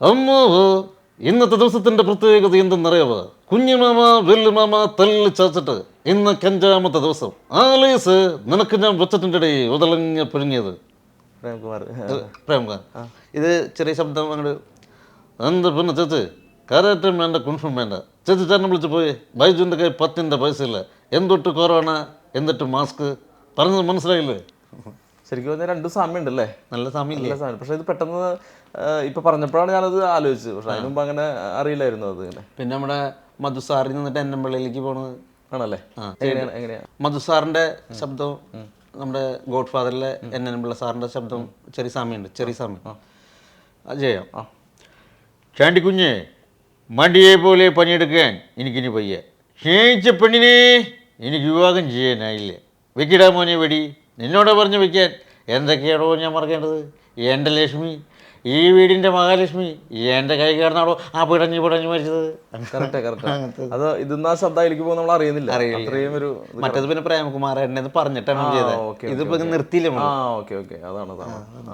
അമ്മോ ഇന്നത്തെ ദിവസത്തിന്റെ പ്രത്യേകത എന്തെന്നറിയാവോ? കുഞ്ഞുമാമ വെല്ലുമാമ തല്ല് ചാച്ചിട്ട് ഇന്ന് കഞ്ചാമത്തെ ദിവസം. ആലീസ് നിനക്ക് ഞാൻ വെച്ചിട്ടുണ്ട് ഉതളഞ്ഞ പുഴുങ്ങിയത്. പ്രേംകുമാർ. പ്രേംകാൻ ഇത് ചെറിയ ശബ്ദം അങ്ങോട്ട് എന്ത് പിന്നെ ചേച്ചി? കരാറ്റം വേണ്ട കുൻഫും വേണ്ട. ചേച്ചി ചേട്ടനെ വിളിച്ച് പോയി. ബൈജുവിന്റെ കൈ പത്തിന്റെ പൈസ ഇല്ല. എന്തൊട്ട് കൊറോണ എന്നിട്ട് മാസ്ക് പറഞ്ഞത് മനസ്സിലായില്ലേ? ശരിക്കും പറഞ്ഞാൽ രണ്ട് സാമ്യമുണ്ട് അല്ലേ നല്ല സമയം നല്ല സാമ്യം. പക്ഷെ ഇത് പെട്ടെന്ന് ഇപ്പൊ പറഞ്ഞപ്പോഴാണ് ഞാനത് ആലോചിച്ചത്. പക്ഷെ അതിന് മുമ്പ് അങ്ങനെ അറിയില്ലായിരുന്നു അത് പിന്നെ നമ്മുടെ മധുസാറിൽ നിന്നിട്ട് എന്നമ്പള്ളിയിലേക്ക് പോണത്. ആണല്ലേ? എങ്ങനെയാണ് എങ്ങനെയാണ് മധു സാറിന്റെ ശബ്ദവും നമ്മുടെ ഗോഡ് ഫാദറിലെ എൻ സാറിന്റെ ശബ്ദവും ചെറിയ സാമ്യമുണ്ട് ചെറിയ സാമ്യം. ആ. ചാണ്ടിക്കുഞ്ഞ് മടിയെ പോലെ പണിയെടുക്കാൻ എനിക്കിനി പയ്യ സ്നേഹിച്ച പെണ്ണിനെ എനിക്ക് വിവാഹം ചെയ്യാനായില്ല. വെക്കിടാ മോനെ വെടി. നിന്നോട് പറഞ്ഞു വയ്ക്കാൻ എന്തൊക്കെയാണോ ഞാൻ മറക്കേണ്ടത്? എന്റെ ലക്ഷ്മി ഈ വീടിന്റെ മഹാലക്ഷ്മി എന്റെ കൈ കയറുന്നാണോ ആ പിടഞ്ഞ് പിടഞ്ഞ് മരിച്ചത്? കറക്റ്റ് കറക്റ്റ് അത് ഇതെന്നാ ശബ്ദം അതിലേക്ക് പോകുമ്പോൾ നമ്മൾ അറിയുന്നില്ല. അത്രയും ഒരു മറ്റേത് പിന്നെ പ്രേമകുമാർ എന്നെ പറഞ്ഞിട്ടാണ് ചെയ്തത്. ഇതിപ്പോ നിർത്തിയില്ല ആ ഓക്കെ ഓക്കെ. അതാണ് അതാണ്.